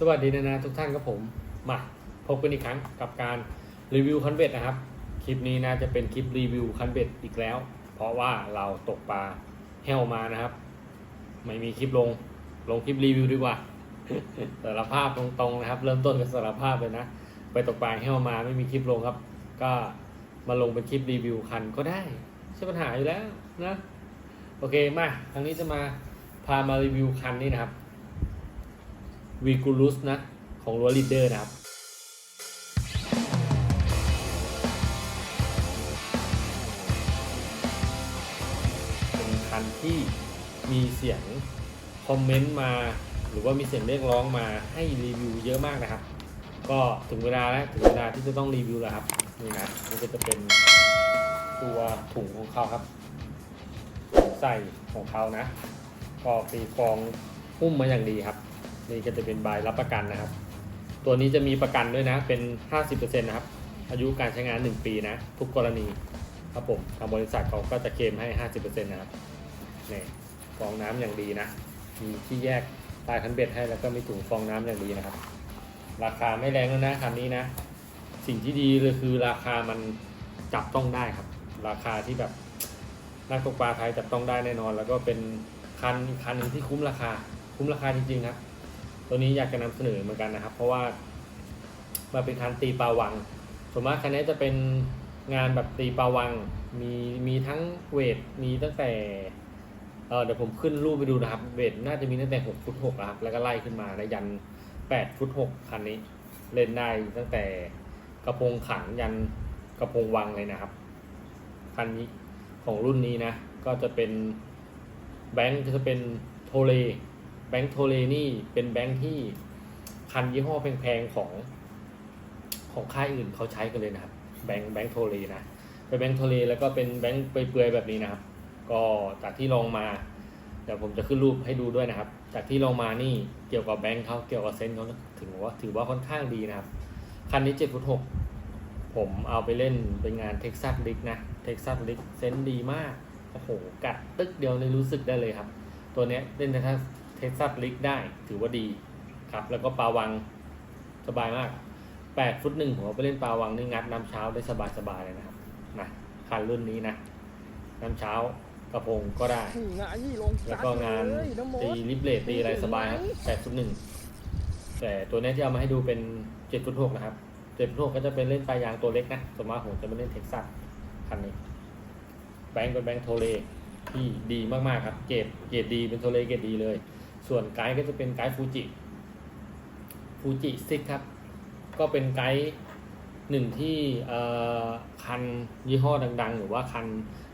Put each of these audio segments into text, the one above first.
สวัสดีนะนะทุกท่านครับผมมาพบกันอีกครั้งกับการรีวิวคันเบ็ดนะครับ คลิปนี้นะจะเป็นคลิปรีวิวคันเบ็ดอีกแล้ว เพราะว่าเราตกปลาแห้วมานะครับ ไม่มีคลิปลงลงคลิปรีวิวดีกว่าสารภาพตรงๆนะครับ เริ่มต้นกับสารภาพเลยนะ ไปตกปลาแห้วมาไม่มีคลิปลงครับ ก็มาลงเป็นคลิปรีวิวคันก็ได้ใช่ปัญหาอยู่แล้วนะโอเคมาครั้งนี้จะมาพามารีวิวคันนี้นะครับ วีกูลุสนะ ของรัวลีดเดอร์นะครับเป็นคันที่มีเสียงคอมเมนต์มา หรือว่ามีเสียงเรียกร้องมาให้รีวิวเยอะมากนะครับ ก็ถึงเวลาแล้วถึงเวลาที่จะต้องรีวิวแล้วครับนี่นะนี่ก็จะเป็นตัวถุงของเขาครับ ใส่ของเขานะ ก็ปีฟองหุ้มมาอย่างดีครับ นี่ก็จะเป็นใบรับประกันนะครับ ตัวนี้จะมีประกันด้วยนะ เป็น 50%นะครับ อายุการใช้งาน 1 ปีนะ ทุกกรณีครับผมทางบริษัทเขาก็จะเคลมให้ 50%นะครับนี่ฟองน้ำอย่างดีนะ มีที่แยกใต้คันเบ็ดให้แล้วก็มีถุงฟองน้ำอย่างดีนะครับ ราคาไม่แรงแล้วนะคันนี้นะ สิ่งที่ดีเลยคือราคามันจับต้องได้ครับ ราคาที่แบบนักตกปลาไทยจับต้องได้แน่นอน แล้วก็เป็นคันอีกคันหนึ่งที่คุ้มราคา คุ้มราคาจริงๆครับ ตัวนี้อยากจะนำเสนอเหมือนกันนะครับ เพราะว่ามันเป็นคันตีปลาวังส่วนมากคันนี้จะเป็นงานแบบตีปลาวังมีมีทั้งเวทมีตั้งแต่เออเดี๋ยวผมขึ้นรูปไปดูนะครับ เวทน่าจะมีตั้งแต่6ฟุต6นะครับ แล้วก็ไล่ขึ้นมาแล้วยัน8ฟุต6คันนี้ เล่นได้ตั้งแต่กระโปรงขันยันกระโปรงวังเลยนะครับ คันนี้ของรุ่นนี้นะ ก็จะเป็นแบงค์จะเป็นโทเล แบงค์โทเลนี่เป็นแบงค์ที่คันยี่ห้อแพงๆของของค่ายอื่นเขาใช้กันเลยนะครับ แบงค์แบงค์โทเลนะเป็นแบงค์โทเลแล้วก็เป็นแบงค์เปื่อยๆแบบนี้นะครับ ก็จากที่ลองมาเดี๋ยวผมจะขึ้นรูปให้ดูด้วยนะครับ จากที่ลองมานี่เกี่ยวกับแบงค์เขาเกี่ยวกับเซนต์เขาถึงว่าถือว่าค่อนข้างดีนะครับคันนี้7ฟุต6ผมเอาไปเล่นเป็นงานเท็กซัสลิกนะเท็กซัสลิกเซนต์ดีมากโอ้โหกัดตึ๊กเดียวเลยรู้สึกได้เลยครับ ตัวเนี้ยเล่นเท็กซัส เท็กซัสลิกได้ถือว่าดีครับ แล้วก็ปลาวังสบายมาก 8 ฟุตหนึ่งผมเอาไปเล่นปลาวังนี่งัดน้ำเช้าได้สบายๆเลยนะครับนะคันรุ่นนี้นะ น้ำเช้ากระพงก็ได้ แล้วก็งานตีลิฟเลตตีอะไรสบายครับแปดฟุตหนึ่งแต่ตัวนี้ที่เอามาให้ดูเป็นเจ็ดฟุตหกนะครับเจ็ดฟุตหกก็จะเป็นเล่นปลายยางตัวเล็กนะส่วนมากผมจะม่เล่นเท็กซัสคันนี้ แบงค์เป็นแบงค์โทเลที่ดีมากๆครับ เกรดเกรดดีเป็นโทเลเกรดดีเลย ส่วนไกด์ก็จะเป็นไกด์ฟูจิฟูจิซิกครับ ก็เป็นไกด์หนึ่งที่คันยี่ห้อดัง ๆ หรือว่าคัน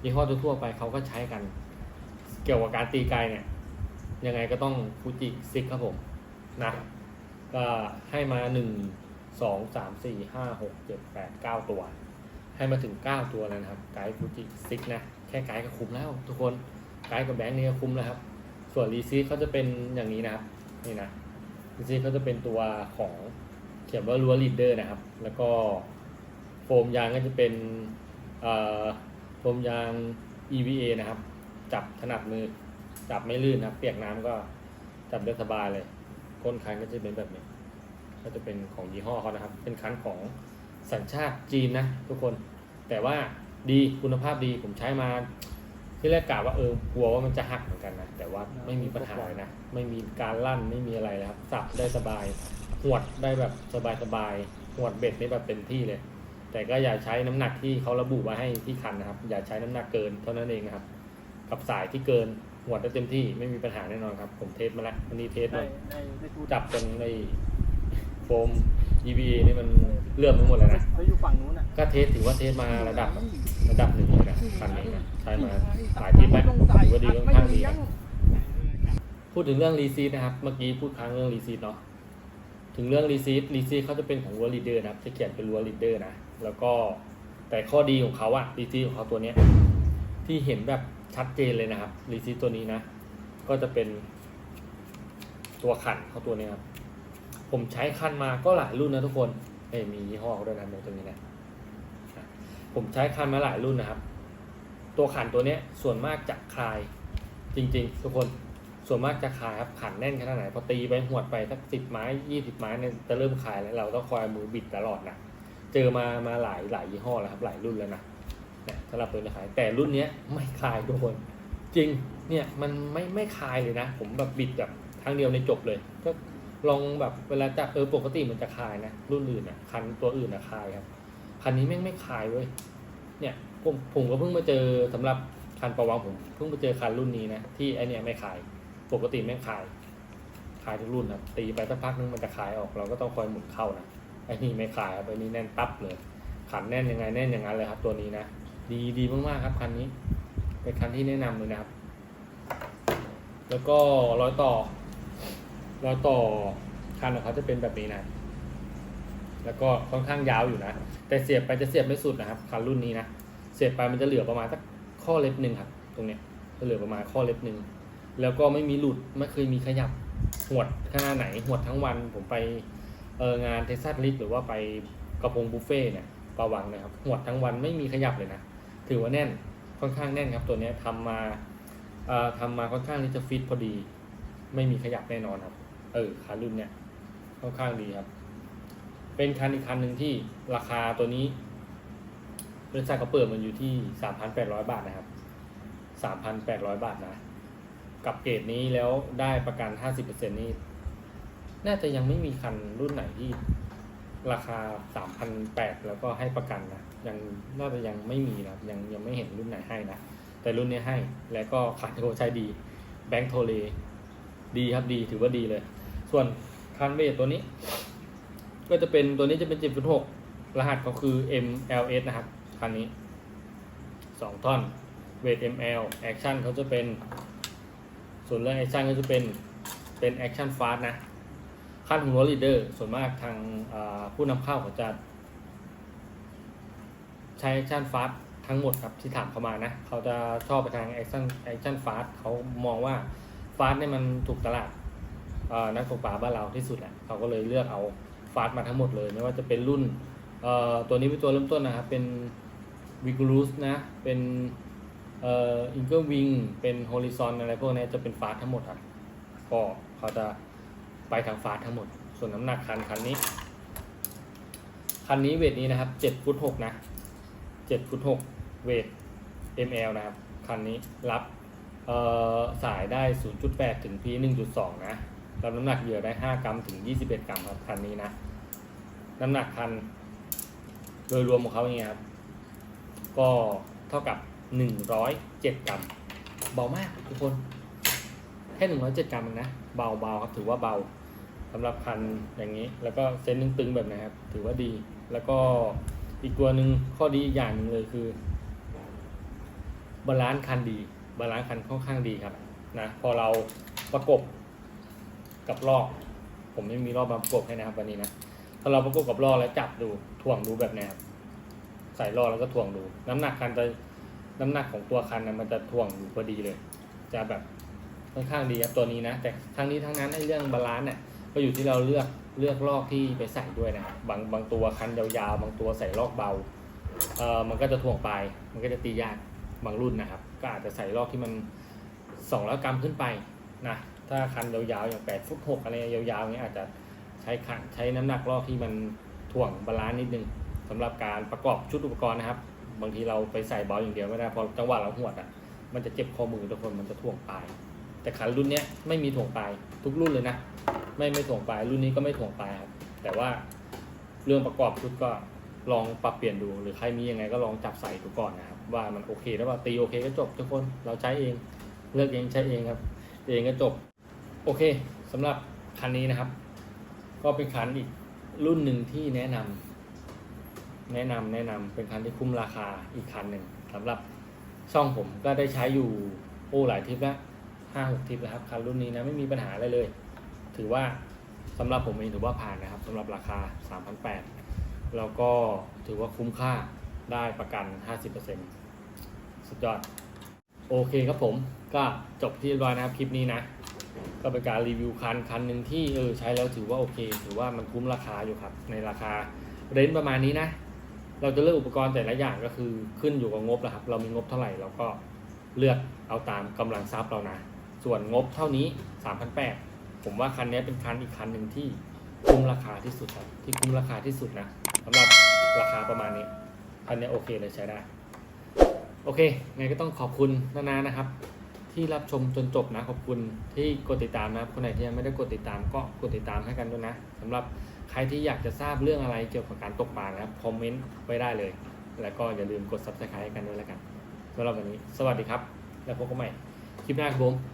ยี่ห้อทั่วๆไปเขาก็ใช้กัน เกี่ยวกับการตีไกลเนี่ย ยังไงก็ต้องฟูจิซิกครับผมนะก็ให้มาหนึ่งสองสามสี่ห้าหกเจ็ดแปดเก้าตัว ให้มาถึงเก้าตัวแล้วนะครับ ไกด์ฟูจิซิกนะ แค่ไกด์ก็คุ้มแล้วทุกคน ไกด์กับแบงค์นี่ก็คุ้มแล้วครับ ส่วนรีซีเขาจะเป็นอย่างนี้นะครับนี่นะรีซีเขาจะเป็นตัวของเขียนว่ารัวลีดเดอร์นะครับ แล้วก็โฟมยางก็จะเป็นโฟมยาง EVA นะครับ จับถนัดมือจับไม่ลื่นนะครับเปียกน้ำก็จับได้สบายเลยก้นคันก็จะเป็นแบบนี้ ก็จะเป็นของยี่ห้อเขานะครับ เป็นคันของสัญชาติจีนนะทุกคน แต่ว่าดีคุณภาพดีผมใช้มา ที่แรกกะว่าเออกลัวว่ามันจะหักเหมือนกันนะแต่ว่าไม่มีปัญหาเลยนะไม่มีการลั่นไม่มีอะไรเลยครับสับได้สบายหวดได้แบบสบายสบายๆหวดเบ็ดนี่แบบเต็มที่เลย แต่ก็อย่าใช้น้ำหนักที่เขาระบุมาให้ที่คันนะครับ อย่าใช้น้ำหนักเกินเท่านั้นเองนะครับ กับสายที่เกินหวดได้เต็มที่ไม่มีปัญหาแน่นอนครับ ผมเทสมาแล้ววันนี้เทสมาจับจนในโฟม EVA นี่มันเลื่อมไปหมดเลยนะเขาอยู่ฝั่งนู้นอะก็เทสถือว่าเทสมาระดับระดับหนึ่ง คันนี้ใช้มาหลายที่แบ็คถือว่าดีค่อนข้างดีพูดถึงเรื่องรีซีดนะครับ เมื่อกี้พูดค้างเรื่องรีซีดเนาะถึงเรื่องรีซีดรีซีดเขาจะเป็นของรัวลีเดอร์นะครับ จะเขียนเป็นรัวลีเดอร์นะ แล้วก็แต่ข้อดีของเขาอะรีซีดของเขาตัวเนี้ยที่เห็นแบบชัดเจนเลยนะครับรีซีดตัวนี้นะ ก็จะเป็นตัวขันเขาตัวนี้ครับ ผมใช้คันมาก็หลายรุ่นนะทุกคนเอ้ยมียี่ห้อเขาด้วยนะตรงนี้นะอะผมใช้คันมาหลายรุ่นนะครับ ตัวขันตัวเนี้ยส่วนมากจะคลายจริง ๆ ทุกคนส่วนมากจะคายครับขันแน่นขนาดไหนพอตีไปหวดไปสักสิบไม้ยี่สิบไม้เนี่ยจะเริ่มคายแล้วเราต้องคอยมือบิดตลอดนะเจอมามาหลายหลายยี่ห้อแล้วครับหลายรุ่นแล้วนะเนี่ยสำหรับตัวนี้ขายแต่รุ่นเนี้ยไม่คลายทุกคน จริงเนี่ยมันไม่ไม่คลายเลยนะ ผมแบบบิดแบบครั้งเดียวในจบเลยก็ลองแบบเวลาจับเออปกติมันจะคลายนะรุ่นอื่นอะคันตัวอื่นอะคลายครับคันนี้แม่งไม่คลายเว้ยเนี่ย ผมผมก็เพิ่งมาเจอสำหรับคันประวังผมเพิ่งมาเจอคันรุ่นนี้นะที่ไอเนี่ยไม่คายปกติแม่งคายคายทุกรุ่นครับตีไปสักพักนึงมันจะคายออก เราก็ต้องคอยหมุนเข้านะไอนี่ไม่คายครับไอนี่แน่นตับเลยขันแน่นยังไงแน่นอย่างนั้นเลยครับ ตัวนี้นะดีดีมากๆครับคันนี้เป็นคันที่แนะนำเลยนะครับ แล้วก็รอยต่อรอยต่อคันของเขาจะเป็นแบบนี้นะแล้วก็ค่อนข้างยาวอยู่นะ แต่เสียบไปจะเสียบไม่สุดนะครับ คันรุ่นนี้นะ เสียบไปมันจะเหลือประมาณสักข้อเล็บหนึ่งครับ ตรงเนี้ยจะเหลือประมาณข้อเล็บหนึ่งแล้วก็ไม่มีหลุดไม่เคยมีขยับหวดขนาดไหนหวดทั้งวันผมไปเอองานเทสซัสลิฟหรือว่าไปกระพงบุฟเฟ่เนี่ยประวังนะครับหวดทั้งวันไม่มีขยับเลยนะถือว่าแน่นค่อนข้างแน่นครับ ตัวเนี้ยทำมาเอ่อทำมาค่อนข้างที่จะฟิตพอดี ไม่มีขยับแน่นอนครับเออคันรุ่นเนี้ยค่อนข้างดีครับ เป็นคันอีกคันหนึ่งที่ราคาตัวนี้ บริษัทเขาเปิดมันอยู่ที่สามพันแปดร้อยบาทนะครับสามพันแปดร้อยบาทนะ กับเกรดนี้แล้วได้ประกัน50%นี่น่าจะยังไม่มีคันรุ่นไหนที่ราคา3,800แปดแล้วก็ให้ประกันนะ ยังน่าจะยังไม่มีนะยังยังไม่เห็นรุ่นไหนให้นะ แต่รุ่นนี้ให้แล้วก็คันโทใช้ดี แบงค์โทเลดีครับดีถือว่าดีเลย ส่วนคันเวทตัวนี้ ก็จะเป็นตัวนี้จะเป็น 7.6 รหัสเขาคือ MLS นะครับ คันนี้ 2 ท่อนเวท ML แอคชั่นเขาจะเป็น ส่วนเรื่องแอคชั่นก็จะเป็นเป็นแอคชั่นฟาสนะขั้นของรถลีดเดอร์ส่วนมากทางาผู้นำเข้าเขาจะ ใช้แอคชั่นฟาสทั้งหมดครับที่ถามเข้ามานะ เขาจะชอบไปทางแอคชั่นแอคชั่นฟาสเขามองว่าฟาสเนี่ยมันถูกตลาดนักตกปลาบ้านเราที่สุดแหละเขาก็เลยเลือกเอาฟาสมาทั้งหมดเลยไม่ว่าจะเป็นรุ่นตัวนี้เป็นตัวเริ่มต้นนะครับเป็น วิก u ูสนะ เป็นเอ่ออิงเกิลวิงเป็นโฮลิซอนอะไรพวกนี้จะเป็นฟาสทั้งหมดครับก็เขาจะไปทางฟาสทั้งหมด ส่วนน้ำหนักคันคันนี้ คันนี้เวทนี้นะครับ7ฟุต6นะ7ฟุต6เวท ml นะครับ คันนี้รับเอ่อสายได้ 0.8 ถึง p 1.2 นะ รับน้ำหนักเหยื่อได้ 5 กรัมถึง 21 กรัมครับ คันนี้นะ น้ำหนักคัน โดยรวมของเขาอย่างเงี้ยครับ ก็เท่ากับ 107 กรัม เบามากทุกคน แค่หนึ่งร้อยเจ็ดกรัมเองนะ เบาเบาครับ ถือว่าเบาสำหรับคันอย่างนี้ แล้วก็เส้นตึงๆแบบนะครับ ถือว่าดี แล้วก็อีกตัวหนึ่งข้อดีอีกอย่างหนึ่งเลยคือบาลานซ์คันดี บาลานซ์คันค่อนข้างดีครับนะ พอเราประกบกับลอกผมไม่มีรอบมาประกบให้นะครับวันนี้นะ ถ้าเราประกบกับลอกแล้วจับดูถ่วงดูแบบนี้ครับ ใส่ลอแล้วก็ถ่วงดู น้ำหนักคันจะน้ำหนักของตัวคันนะมันจะถ่วงอยู่พอดีเลย จะแบบค่อนข้างดีครับตัวนี้นะ แต่ทั้งนี้ทั้งนั้นไอ้เรื่องบาลานซ์เนี่ยก็อยู่ที่เราเลือกเลือกลอกที่ไปใส่ด้วยนะบางบางตัวคันยาวๆ บางตัวใส่ลอกเบาเออมันก็จะถ่วงปลายมันก็จะตียากบางรุ่นนะครับ ก็อาจจะใส่ลอกที่มัน200กรัมขึ้นไปนะถ้าคันยาวๆอย่าง8ฟุต6อะไรยาวๆเนี้ยอาจจะใช้คันใช้น้ำหนักลอกที่มันถ่วงบาลานซ์นิดนึง สำหรับการประกอบชุดอุปกรณ์นะครับ บางทีเราไปใส่เบาอย่างเดียวไม่ได้พอจังหวะเราหวดอะมันจะเจ็บข้อมือทุกคนมันจะถ่วงปลาย แต่ขันรุ่นนี้ไม่มีถ่วงปลายทุกรุ่นเลยนะ ไม่ไม่ถ่วงปลายรุ่นนี้ก็ไม่ถ่วงปลายครับแต่ว่าเรื่องประกอบชุดก็ลองปรับเปลี่ยนดู หรือใครมียังไงก็ลองจับใส่ดูก่อนนะครับว่ามันโอเคแล้วว่าตีโอเคก็จบทุกคนเราใช้เองเลือกเองใช้เองครับเองก็จบโอเคสำหรับคันนี้นะครับ ก็เป็นคันอีกรุ่นหนึ่งที่แนะนำ แนะนำแนะนำเป็นคันที่คุ้มราคาอีกคันหนึ่งสำหรับช่องผมก็ได้ใช้อยู่โอ้หลายทริปแล้วห้าหกทริปแล้วครับคันรุ่นนี้นะไม่มีปัญหาอะไรเลย ถือว่าสำหรับผมเองถือว่าผ่านนะครับสำหรับราคา 3,800 แล้วก็ถือว่าคุ้มค่าได้ประกัน 50%สุดยอด โอเคครับผมก็จบที่เรียบร้อยนะครับคลิปนี้นะ ก็เป็นการรีวิวคันคันหนึ่งที่เออใช้แล้วถือว่าโอเค ถือว่ามันคุ้มราคาอยู่ครับ ในราคาเรนจ์ประมาณนี้นะ เราจะเลือกอุปกรณ์แต่ละอย่างก็คือขึ้นอยู่กับงบแหละครับ เรามีงบเท่าไหร่เราก็เลือกเอาตามกำลังทรัพย์เรานะ ส่วนงบเท่านี้3,800ผมว่าคันนี้เป็นคันอีกคันหนึ่งที่คุ้มราคาที่สุดครับที่คุ้มราคาที่สุดนะสำหรับราคาประมาณนี้คันนี้โอเคเลยใช้ได้ โอเคไงก็ต้องขอบคุณนานานะครับ ที่รับชมจนจบนะขอบคุณที่กดติดตามนะครับคนไหนที่ยังไม่ได้กดติดตามก็กดติดตามให้กันด้วยนะสำหรับใครที่อยากจะทราบเรื่องอะไรเกี่ยวกับการตกปลานะครับคอมเมนต์ไว้ได้เลย แล้วก็อย่าลืมกด subscribe ให้กันด้วยแล้วกันสำหรับวันนี้ สวัสดีครับ แล้วพบกันใหม่คลิปหน้าครับผม